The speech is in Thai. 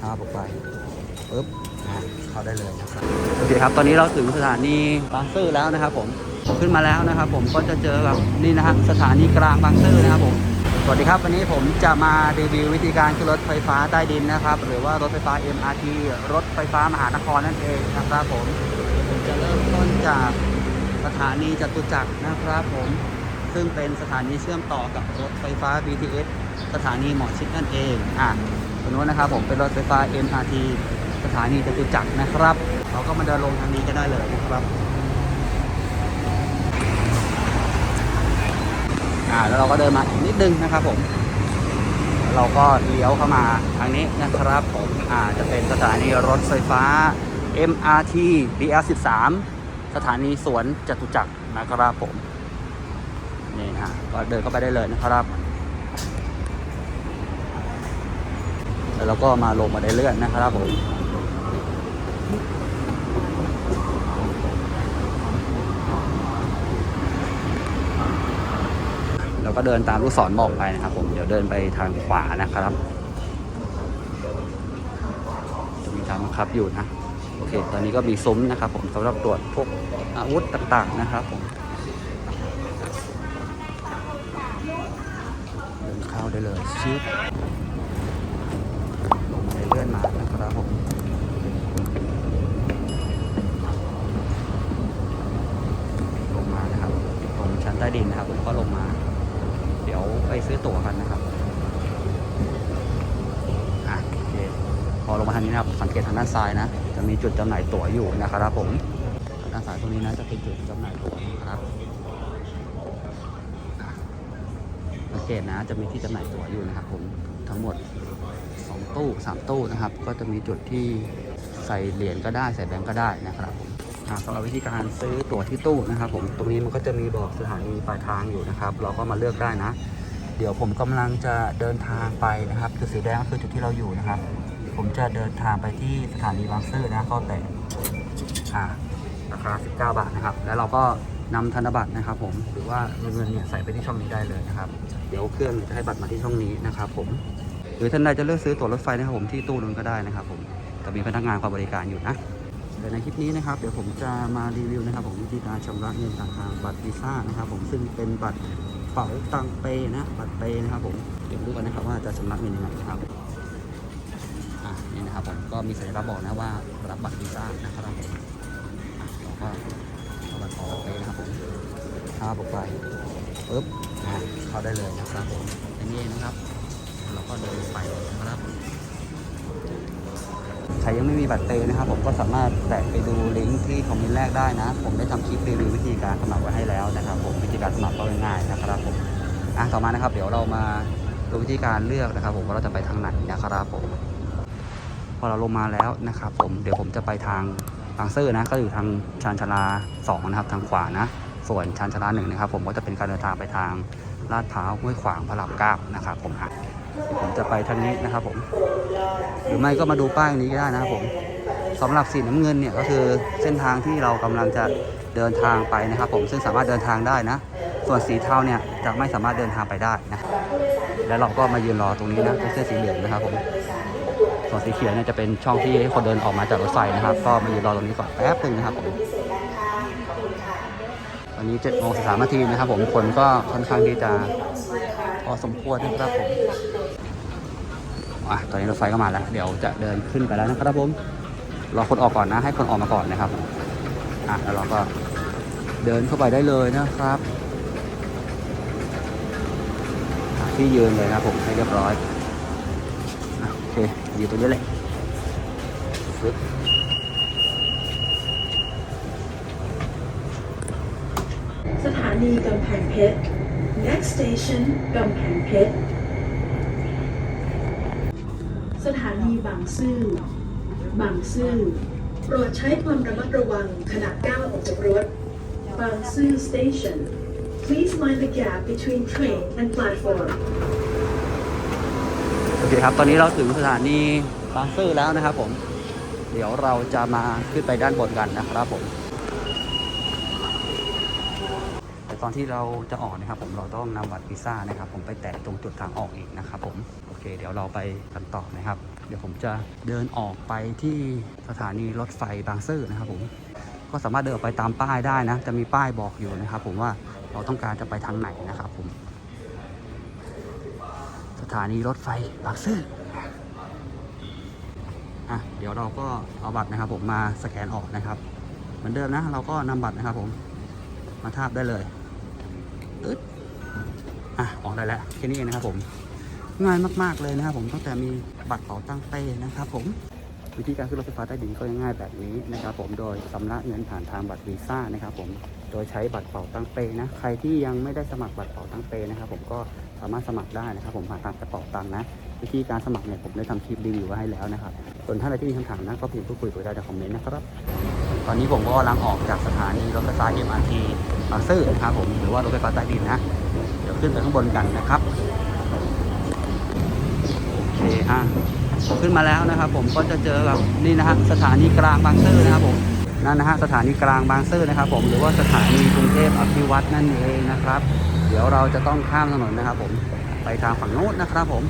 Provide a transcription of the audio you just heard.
ข้าวออกไปปึ๊บเข้าได้เลยนะครับโอเคครับตอนนี้เราถึงสถานีบางซื่อแล้วนะครับ ผมขึ้นมาแล้วนะครับ ผมก็จะเจอกับนี่นะฮะสถานีกลางบางซื่อนะครับผมสวัสดีครับวันนี้ผมจะมารีวิววิธีการขึ้นรถไฟฟ้าใต้ดินนะครับ หรือว่ารถไฟฟ้า MRT รถไฟฟ้ามหานครนั่นเองนะครับผมผมจะเริ่มต้นจากสถานีจตุจักรนะครับผมซึ่งเป็นสถานีเชื่อมต่อกับรถไฟฟ้า BTS สถานีหมอชิดนั่นเองอะ ตรงนู้นนะครับผมเป็นรถไฟฟ้า MRT สถานีจตุจักรนะครับ เราก็มาเดินลงทางนี้ก็ได้เลยนะครับอ่าแล้วเราก็เดินมาอีกนิดนึงนะครับผม เราก็เลี้ยวเข้ามาทางนี้นะครับผมอ่าจะเป็นสถานีรถไฟฟ้า MRT BR13 สถานีสวนจตุจักรนะครับผมนี่นะฮะก็เดินเข้าไปได้เลยนะครับ แล้วเราก็มาลงมาได้เลื่อนนะครับผมเราก็เดินตามลูกศรบอกไปนะครับ ผมเดี๋ยวเดินไปทางขวานะครับจะมีทางบังคับอยู่นะโอเค ตอนนี้ก็มีซุ้มนะครับ ผมสำหรับตรวจพวกอาวุธต่างๆนะครับผมเดินเข้าได้เลยชิป ลงมาเลื่อนมานะครับผมลงมานะครับตรงชั้นใต้ดินนะครับผมก็ลงมา เดี๋ยวไปซื้อตั๋วกันนะครับอะโอเคพอลงมาทางนี้นะครับสังเกตทางด้านซ้ายนะ จะมีจุดจำหน่ายตั๋วอยู่นะครับผมทางด้านซ้ายตรงนี้นะจะเป็นจุดจำหน่ายตั๋วนะครับสังเกตนะจะมีที่จำหน่ายตั๋วอยู่นะครับผมทั้งหมด 2 ตู้ 3 ตู้นะครับ ก็จะมีจุดที่ใส่เหรียญก็ได้ใส่แบงก์ก็ได้นะครับผมสำหรับวิธีการซื้อตั๋วที่ตู้นะครับ ผมตรงนี้มันก็จะมีบอกสถานีปลายทางอยู่นะครับ เราก็มาเลือกได้นะ เดี๋ยวผมกำลังจะเดินทางไปนะครับคือสีแดงก็คือจุดที่เราอยู่นะครับ ผมจะเดินทางไปที่สถานีบางซื่อนะก็แต่อ่าราคา 19 บาทนะครับ แล้วเราก็นำธนบัตรนะครับ ผมหรือว่าเงินเนี่ยใส่ไปที่ช่องนี้ได้เลยนะครับ เดี๋ยวเครื่องจะให้บัตรมาที่ช่องนี้นะครับ ผม หรือท่านใดจะเลือกซื้อตั๋วรถไฟนะครับผมที่ตู้นู้นก็ได้นะครับผมจะมีพนักงานคอยบริการอยู่นะเดี๋ยวในคลิปนี้นะครับเดี๋ยวผมจะมารีวิวนะครับ ผมวิธีการชำระเงินผ่านทางบัตรวีซ่านะครับ ผมซึ่งเป็นบัตรเป๋าตังเปนะบัตรเปนะครับผมเดี๋ยวดูกันนะครับว่าจะชำระเงินยังไงนะครับอะนี่นะครับผมก็มีสัญลักษณ์บอกนะว่ารับบัตรวีซ่านะครับผมอะเราก็เอาบัตรออกไปนะครับผมข้าวออกไปปึ๊บอะเข้าได้เลยนะครับผมอันนี้เองนะครับ เราก็เดินไปนะครับใครยังไม่มีบัตรเตนะครับ ผมก็สามารถแตะไปดูลิงก์ที่คอมเมนต์แรกได้นะ ผมได้ทำคลิปรีวิววิธีการสมัครไว้ให้แล้วนะครับ ผมวิธีการสมัครก็ง่ายนะครับผมอะต่อมานะครับ เดี๋ยวเรามาดูวิธีการเลือกนะครับ ผมว่าเราจะไปทางไหนนะครับผมพอเราลงมาแล้วนะครับผมเดี๋ยวผมจะไปทางบางซื่อนะก็อยู่ทางชานชาลา2นะครับทางขวานะ ส่วนชานชาลาหนึ่งนะครับผมก็จะเป็นการเดินทางไปทางลาดพร้าวห้วยขวางพระรามเก้านะครับผมอะ ผมจะไปทางนี้นะครับผม หรือไม่ก็มาดูป้ายนี้ก็ได้นะครับผมสำหรับสีน้ำเงินเนี่ยก็คือเส้นทางที่เรากำลังจะเดินทางไปนะครับ ผมซึ่งสามารถเดินทางได้นะ ส่วนสีเทาเนี่ยจะไม่สามารถเดินทางไปได้นะแล้วเราก็มายืนรอตรงนี้นะตรงเสื้อสีเหลืองนะครับผมส่วนสีเขียวเนี่ยจะเป็นช่องที่ให้คนเดินออกมาจากรถไฟนะครับ ก็มายืนรอตรงนี้ก่อนแป๊บหนึงนะครับผมตอนนี้7จ็ดโมงสิบสามนาทีนะครับผมฝนก็ค่อนข้างที่จะพอสมควรนะครับผม อะตอนนี้รถไฟก็มาแล้ว เดี๋ยวจะเดินขึ้นไปแล้วนะครับผมรอคนออกก่อนนะ ให้คนออกมาก่อนนะครับอะแล้วเราก็เดินเข้าไปได้เลยนะครับ ที่ยืนเลยนะผมให้เรียบร้อยอโอเคอยู่ตรงนี้เลยสถานีกำแพงเพชร next station กำแพงเพชร ถานีบางซื่อบางซื่อโปรดใช้ความระมัดระวังขณะก้าวออกจากรถ บางซื่อ station please mind the gap between train and platform โอเคครับ ตอนนี้เราถึงสถานีบางซื่อแล้วนะครับผม เดี๋ยวเราจะมาขึ้นไปด้านบนกันนะครับผม แตอนที่เราจะออกนะครับผมเราต้องนำบัตรวีซ่านะครับ ผมไปแตะตรงจุดทางออกอีกนะครับผมโอเค เดี๋ยวเราไปกันต่อนะครับ เดี๋ยวผมจะเดินออกไปที่สถานีรถไฟบางซื่อนะครับ ผมก็สามารถเดินออกไปตามป้ายได้นะ จะมีป้ายบอกอยู่นะครับ ผมว่าเราต้องการจะไปทางไหนนะครับ ผม สถานีรถไฟบางซื่ออะเดี๋ยวเราก็เอาบัตรนะครับ ผมมาสแกนออกนะครับ เหมือนเดิมนะ เราก็นำบัตรนะครับ ผมมาทาบได้เลย อะออกได้แล้วแค่นี้เองนะครับผม ง่ายมากๆเลยนะครับผมตั้งแต่มีบัตรเป๋าตั้งเป้นะครับผมวิธีการขึ้นรถไฟฟ้าใต้ดินก็ง่ายแบบนี้นะครับผมโดยชำระเงินผ่านทางบัตรวีซ่านะครับผมโดยใช้บัตรเป๋าตังเปนะใครที่ยังไม่ได้สมัครบัตรเป๋าตังเปนะครับผมก็สามารถสมัครได้นะครับ ผมผ่านทางกระเป๋าตังนะวิธีการสมัครเนี่ยผมได้ทำคลิปรีวิวไว้ให้แล้วนะครับส่วนท่านใดที่มีคำถามนะก็พิมพ์พูดคุยกันได้ในคอมเมนต์นะครับ ตอนนี้ผมก็กำลังออกจากสถานีรถไฟฟ้า MRT บางซื่อนะครับผมหรือว่ารถไฟฟ้าใต้ดินนะ เดี๋ยวขึ้นไปข้างบนกันนะครับโอเคอะขึ้นมาแล้วนะครับ ผมก็จะเจอกับนี่นะฮะสถานีกลางบางซื่อนะครับผมนั่นนะฮะสถานีกลางบางซื่อนะครับ ผมหรือว่าสถานีกรุงเทพอภิวัตนั่นเองนะครับ เดี๋ยวเราจะต้องข้ามถนนนะครับ ผมไปทางฝั่งโน้นนะครับผม